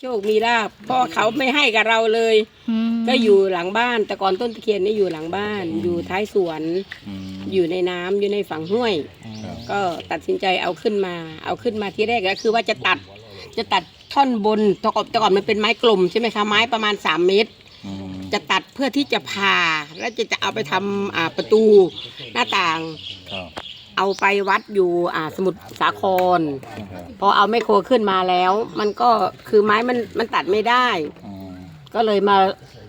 โชคมีลาบเพราะเขาไม่ให้กับเราเลยมก็อยู่หลังบ้าน แต่ก่อนต้นตะเคียนนี่อยู่หลังบ้าน อยู่ท้ายสวนอืมอยู่ในน้ำอยู่ในฝั่งห้วยครับก็ตัดสินใจเอาขึ้นมา เอาขึ้นมาที่แรกก็คือว่าจะตัด จะตัดท่อนบนแต่ก่อนแต่ก่อนมันเป็นไม้กลมใช่ไหมคะ ไม้ประมาณ 3 เมตรอืมจะตัดเพื่อที่จะผ่า แล้วจะจะเอาไปทำอ่าประตูหน้าต่างครับ เอาไปวัดอยู่อ่าสมุทรสาครครับพอเอาไมโครขึ้นมาแล้ว มันก็คือไม้มันมันตัดไม่ได้ อืมก็เลยมา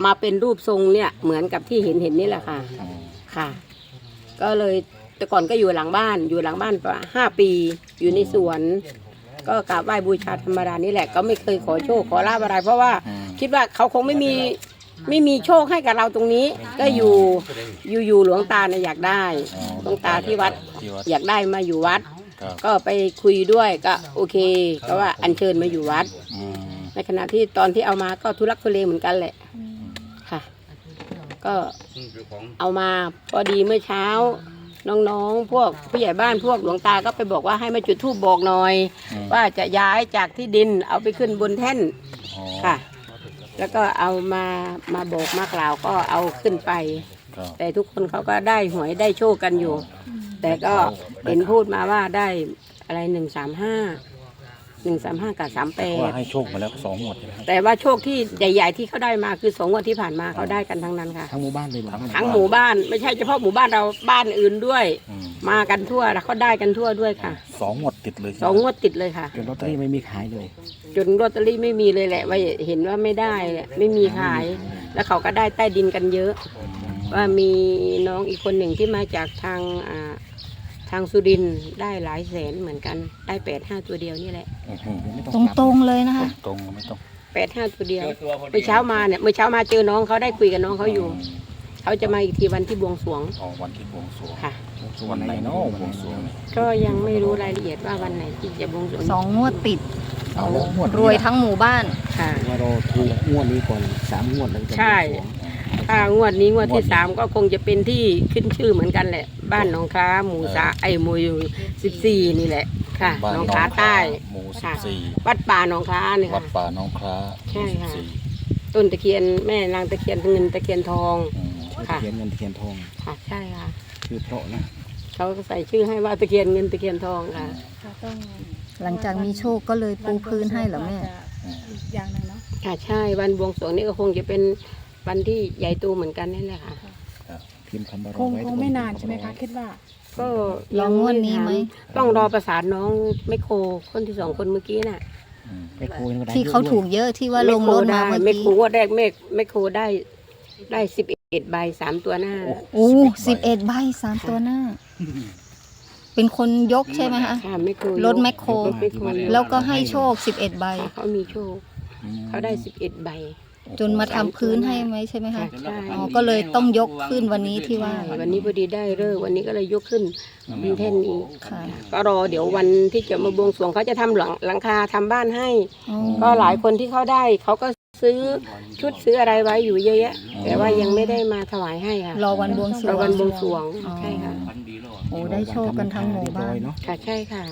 มาเป็นรูปทรงเนี่ยเหมือนกับที่เห็นเห็นนี่แหละค่ะ อืมค่ะ ก็เลยแต่ก่อนก็อยู่หลังบ้านอยู่หลังบ้านประมาณห้าปีอยู่ในสวน ก็กราบไหว้บูชาธรรมดานี่แหละ ก็ไม่เคยขอโชคขอลาบอะไร เพราะว่าอืมคิดว่าเขาคงไม่มี ไม่มีโชคให้กับเราตรงนี้ ก็อยู่อยู่อยู่หลวงตาเนี่ยอยากได้อ๋อหลวงตาที่วัดที่วัด อยากได้มาอยู่วัด ครับ ก็ไปคุยด้วยก็โอเค ก็ว่าอัญเชิญมาอยู่วัด อืมในขณะที่ตอนที่เอามาก็ทุลักทุเลเหมือนกันแหละค่ะ ก็เอามาพอดีเมื่อเช้า น้องๆ พวกผู้ใหญ่บ้านพวกหลวงตาก็ไปบอกว่าให้มาจุดธูปบอกหน่อยอืมว่าจะย้ายจากที่ดินเอาไปขึ้นบนแท่นอ๋อค่ะ แล้วก็เอามามาบอกมากล่าวก็เอาขึ้นไป ครับแต่ทุกคนเขาก็ได้หวยได้โชคกันอยู่ แต่ก็เห็นพูดมาว่าได้อะไรหนึ่งสามห้า หนึ่งสามห้ากับสามแปว่าดให้โชคมาแล้วสองงวดใช่ไหมครับแต่ว่าโชคที่ใหญ่ๆที่เขาได้มาคือสองงวันที่ผ่านมาเขาได้กันทั้งนั้นค่ะ ทั้งหมู่บ้านเลยเหรอทั้งหมู่บ้านไม่ใช่เฉพาะหมู่บ้านเราบ้านอื่นด้วย อืมมากันทั่วแล้วเขาได้กันทั่วด้วยค่ะสองงวดติดเลยใช่สไหมองงวดติดเลยค่ะ จนลอตเตอรี่ไม่มีขายเลยจนลอตเตอรี่ไม่มีเลยแหละ ว่าเห็นว่าไม่ได้แหละไม่มีขาย แล้วเขาก็ได้ใต้ดินกันเยอะ ว่ามีน้องอีกคนหนึ่งที่มาจากทางอ่า ทางสุรินทร์ได้หลายแสนเหมือนกัน ได้แปดห้าตัวเดียวนี่แหละอื้อหือไม่ต้องตรงกลับตรงๆเลยนะคะ ตรงไม่ต้องแปดห้าตัวเดียว เมื่อเช้ามาเนี่ยเมื่อเช้ามาเจอน้องเขาได้คุยกับน้องเขาอยู่ เขาจะมาอีกทีวันที่บวงสรวงอ๋อวันที่บวงสรวงค่ะวันไหนเนาะบวงสรวงเนี่ยก็ยังไม่รู้รายละเอียดว่าวันไหนที่จะบวงสรวงสองงวดติด เอาแล้วงวดรวยทั้งหมู่บ้าน ค่ะ ว่าเราถูกงวดนี้ก่อนสามงวดแล้วจะใช่ ถ้างวดนี้งวดที่สามก็คงจะเป็นที่ขึ้นชื่อเหมือนกันแหละ บ้านหนองค้าหมู่สาไอหมู่อยู่สิบสี่นี่แหละค่ะบ้านหนน้อองงค้าคาใต้หมู่สิค่ะบสี่วัดป่าหนองค้าเนี่ยวัดค่ะ ป่าน้องคล้าใช่ค่ะสิบสี่ต้นตะเคียนแม่นางตะเคียนเงินตะเคียนทอง อืมค่ะ เขียนเงินเขียนทองค่ะใช่ค่ะคือเพราะนะเขาก็ใส่ชื่อให้ว่าตะเคียนเงินตะเคียนทองค่ะหลังจากมีโชคก็เลยปูพื้นให้เหรอแม่อย่างหนึ่งเนาะค่ะใช่วันบวงสรวงนี่ก็คงจะเป็น วันที่ใหญ่โตเหมือนกันนั่นแหละค่ะพิมพ์คำบารคงไว้คงไม่นานใช่ไหมคะ คิดว่า ก็ลองงวดนี้ไหม ต้องรอประสานน้องไมโครคนที่สองคนเมื่อกี้น่ะอืมไปคุยกันได้ที่เขาถูกเยอะที่ว่าลงรถมาเมื่อไมกี้โครว่าแรกเมฆไมโครได้ได้สิบเอ็ดใบสามตัวหน้า โอ้สิบเอ็ดใบสามตัวหน้า เป็นคนยกใช่ไหมคะค่ะไมโครรถแมคโครรถแมคโครแล้วก็ให้โชคสิบเอ็ดใบค่ะเขามีโชค เขาได้สิบเอ็ดใบ จนมาทำพื้นให้ไหมใช่ไหมค่ะคะ ใช่ อ๋อ ก็เลยต้องยกขึ้นวันนี้ที่ว่าใช่วันนี้พอดีได้เลิกษ์วันนี้ก็เลยยกขึ้นเป็นแท่นนี้ค่ะ ก็รอเดี๋ยววันที่จะมาบวงสรวงเขาจะทำหลังหลังคาทำบ้านให้ อ๋อก็หลายคนที่เขาได้เขาก็ซื้อชุดซื้ออะไรไว้อยู่เยอะแยะแต่ว่ายังไม่ได้มาถวายให้ค่ะรอวันบวงสรรวองวันบวงสรวงอ๋อ ใช่ค่ะโอ้ได้โชคกันทั้งหมู่บ้านเนาะค่ะใช่ค่ะ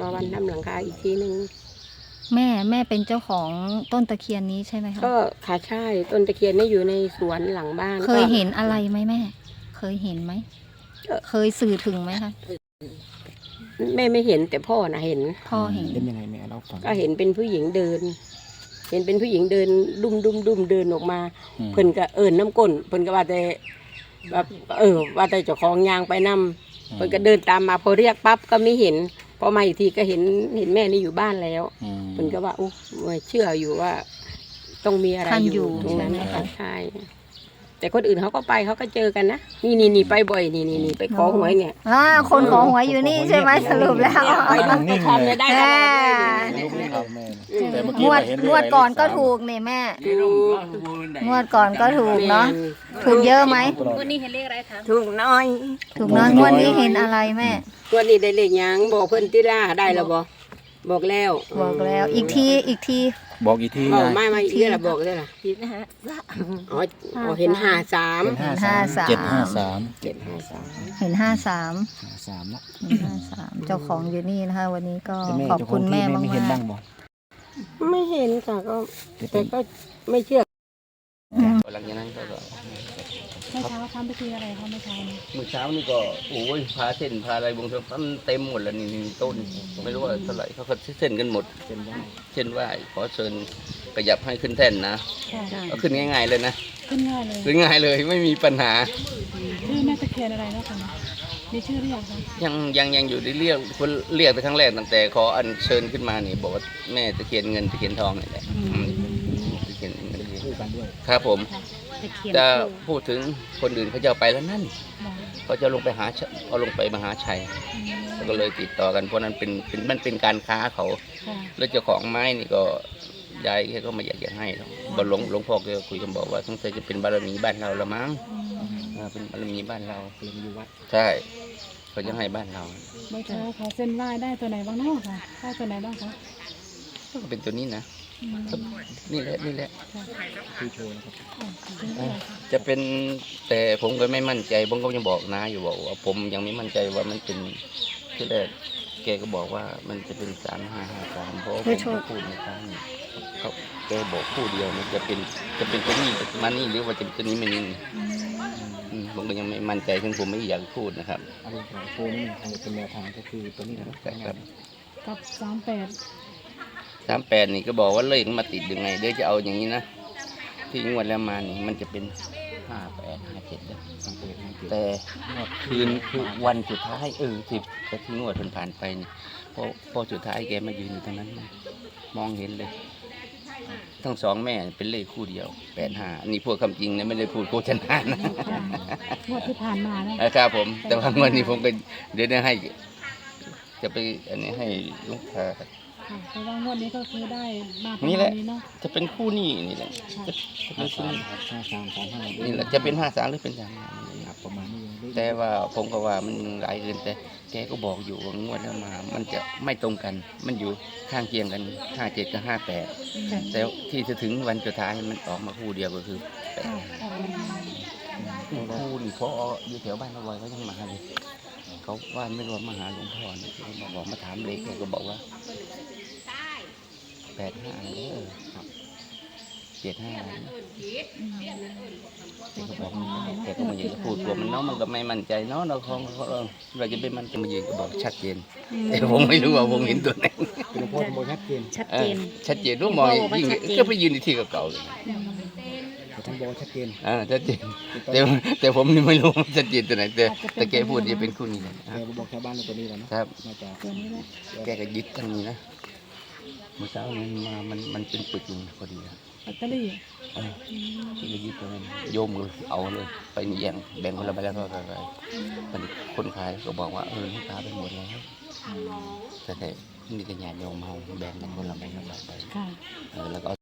รอวันทำหลังคาอีกทีหนึ่ง แม่แม่เป็นเจ้าของต้นตะเคียนนี้ใช่ไหมคะก็ค่ะใช่ต้นตะเคียนนี่อยู่ในสวนหลังบ้านเคยก็เห็นอะไรไหมแม่ เคยเห็นไหมเอ่อเคยสื่อถึงไหมคะแม่ไม่เห็นแต่พ่อนะเห็น พ่อเห็นเป็นยังไงแม่เราฟังก็เห็นเป็นผู้หญิงเดิน เห็นเป็นผู้หญิงเดิน ดุมดุมดุมเดินออกมาอืมเพิ่นก็เอิญน้ำก้นเพิ่นก็ว่าแต่แบบเออ ว่าแต่เจ้าของยางไปนำเพิ่นก็เดินตามมาพอเรียกปั๊บก็ไม่เห็น พอมาอีกทีก็เห็นเห็นแม่นี่อยู่บ้านแล้วอืมเพิ่นก็ว่าอู้ไม่เชื่ออยู่ว่าต้องมีอะไรท่านออยู่ยู่ตรงนั้นใช่ไหม นะคะคะใช่ แต่คนอื่นเขาก็ไปเขาก็เจอกันนะนี่นี่นี่ไปบ่อยนี่นี่นี่ไปขอหวยเนี่ยอ่าคนขอหวยอยู่นี่ใช่ไหมสรุปแล้วเนี่ยไปดูไปทำเนี่ยได้ตลอดเลยลูกนี่ครับแม่แต่เมื่องกี้วดเห็นงวดก่อนก็ถูกนี่แม่งวดก่อนก็ถูกเนาะถูกเยอะไหมถูกน้อยถูกน้อยงวดนี้เห็นอะไรแม่ ตัวนี้ได้เลขหยังบอกเพิ่นติล่าได้แล้วบ่ บอกแล้วบอกแล้ว อีกทีอีกที บอกอีกทีบอกยายไม่ไม่อีกทีละบอกได้ล่ะอ๋ออ๋อเห็นห้าสามเป็นห้าสามเจ็ดห้าสามเจ็ดห้าสามเห็นห้าสามสามละเห็นห้าสามเจ้าของอยู่นี่นะคะ วันนี้ก็แต่แม่ขอบเจ้าขคุองณที่แม่แม่มากไม่เห็นบ้างบอก ไม่เห็นค่ะก็แต่ก็ไม่เชื่อ หลังจากนั้นก็ก็ เมื่อเช้าทำพิธีอะไรคะเมื่อเช้านี้เมื่อเช้านี่ก็โอ้ยพาเส้นพาอะไรบงสรวงมันเต็มหมดแล้วนี่นี่ต้นไม่รู้ว่าเท่าไหร่เขาก็เส้นกันหมดเป็นว่าเช่นว่าขอเชิญขยับให้ขึ้นแท่นนะค่ะเอาขึ้นง่าย ๆเลยนะขึ้นง่ายเลยขึ้นง่ายเลยไม่มีปัญหาชื่อแม่ตะเคียนอะไรนะคะมีชื่อหรือยังคะยังยังยังอยู่ในเรียกคนเรียกไปครั้งแรกตั้งแต่ขออัญเชิญขึ้นมานี่บอกว่าแม่ตะเคียนเงินตะเคียนทองนี่แหละอืมตะเคียนเงินตะเคียนคู่กันด้วยครับผม ตะเคียนจะคู่พูดถึงคนอื่นเขาจะเอาไปแล้วนั่นหมอเขาจะลงไปหาชเอาลงไปมหาชัยอืมก็เลยติดต่อกันเพราะนั้นเป็นเป็นมันเป็นการค้าเขาค่ะแล้วเจ้าของไม้นี่ก็ยายแกก็ไม่อยากจะให้หรอกบหลวงหลวงพ่อแกก็คุยกันบอกว่าสงสัยจะเป็นบารมีบ้านเราละมั้งอืมเออเป็นบารมีบ้านเราเลยมาอยู่วัดใช่เขาจะให้บ้านเราเมื่อเช้าขอเส้นไหว้ได้ตัวไหนบ้างเนาะค่ะได้ตัวไหนบ้างคะก็เป็นตัวนี้นะอืม นี่แหละนี่แหละคือโชว์นะครับอะเป็นอะไรคะจะเป็นแต่ผมก็ไม่มั่นใจผมก็ยังบอกนะอยู่บอกว่าผมยังไม่มั่นใจว่ามันเป็นที่แรกแกก็บอกว่ามันจะเป็นสามห้าห้าสามเพราะว่าผมก็พูดในครั้งนี้เขาแกบอกคู่เดียวมันจะเป็นจะเป็นตัวนี้มานี่หรือว่าจะเป็นตัวนี้มานี่อืมอืมผมก็ยังไม่มั่นใจซึ่งผมไม่อยากพูดนะครับเอาเป็นของโชว์นี่ทางเป็นแนวทางก็คือตัวนี้นะครับใช่ครับกับสามแปด สามแปดนี่ก็บอกว่าเลขมันมาติดยังไงเดี๋ยวจะเอาอย่างนี้นะ ที่งวดแล้วมานี่มันจะเป็นห้าแปดห้าเจ็ดนะทางเปิดทางเกิดแต่คืนคือวันสุดท้ายเออสิบก็ที่งวดผ่านๆไปนี่พอพอสุดท้ายแกมายืนอยู่ตรงนั้นนะมองเห็นเลย ทั้งสองแม่เป็นเลขคู่เดียวแปดห้านี่พวกคำจริงนะไม่ได้พูดโฆษณานะค่ะงวดที่ผ่านมานะนะครับผม แต่ว่างวดนี้ผมก็เดี๋ยวจะให้ จะไปอันนี้ให้ลูกค้า ค่ะแต่ว่างวดนี้ก็คือได้มาประนี่มาแหณละ นี้เนาะจะเป็นคู่นี้นี่แหละจะจะเป็ห้านคู่สามนี้ครับห้าสามสองห้านี่แหละจะเป็นห้าสามหรือเป็นสามห้าครับประมาณนี้เลยแต่ว่าผมก็ว่ามันหลายเกินแต่แกก็บอกอยู่ว่างวดแล้วมา มันจะไม่ตรงกัน มันอยู่ข้างเคียงกันห้าเจ็ดกับห้าแปดค่ะแต่ที่จะถึงวันสุดท้ายมันออกมาคู่เดียวก็คือแปดค่ะออกมาคู่นี่พออยู่แถวบ้านเราไว้เขายังมาเลยเขาว่าไม่รวมมาหาหลวงพ่อเนี่ยเขาบอกบอกมาถามเลยแกก็บอกว่า แปดห้าเด้อครับเจ็ดห้าแกก็บอกแกก็มายืนก็พูดตัวมันเนาะมันก็ไม่มั่นใจเนาะเราคงเราจะไปมันจะมายืนก็บอกชัดเจนแต่ผมไม่รู้ว่าผมเห็นตัวไหนเป็นหลวงพ่อสมบูรณ์ชัดเจนชัดเอเจอนชัดเจนรู้มองยิ่งก็ไปยืนในที่เก่าๆเลยแต่ท่านบอกว่าชัดเจนอ่าชัดเจนแต่แต่ผมนี่ไม่รู้ว่าชัดเจนตัวไหนแต่แต่แกพูดจะเป็นคู่นี้เลยแต่บอกชาวบ้านในตัวนี้แหละเนาะครับน่าจะตัวนี้แหละแกก็ยึดทางนี้นะ เมื่อเช้านี้มามันมันเป็นปึกหนึงพอดีอะลอตเตอรี่เออแกก็ยึดตรงนั้นโยมก็เอาเลย ไปนี่แย่งแบ่งคนละไปแล้วก็ไปไปมันคนขายก็บอกว่าเออลูกค้าไปหมดแล้วแต่แต่นี่ก็ญาติโยมเฮาแบ่งกันคนละใบละใบไปค่ะ เออแล้วก็เอา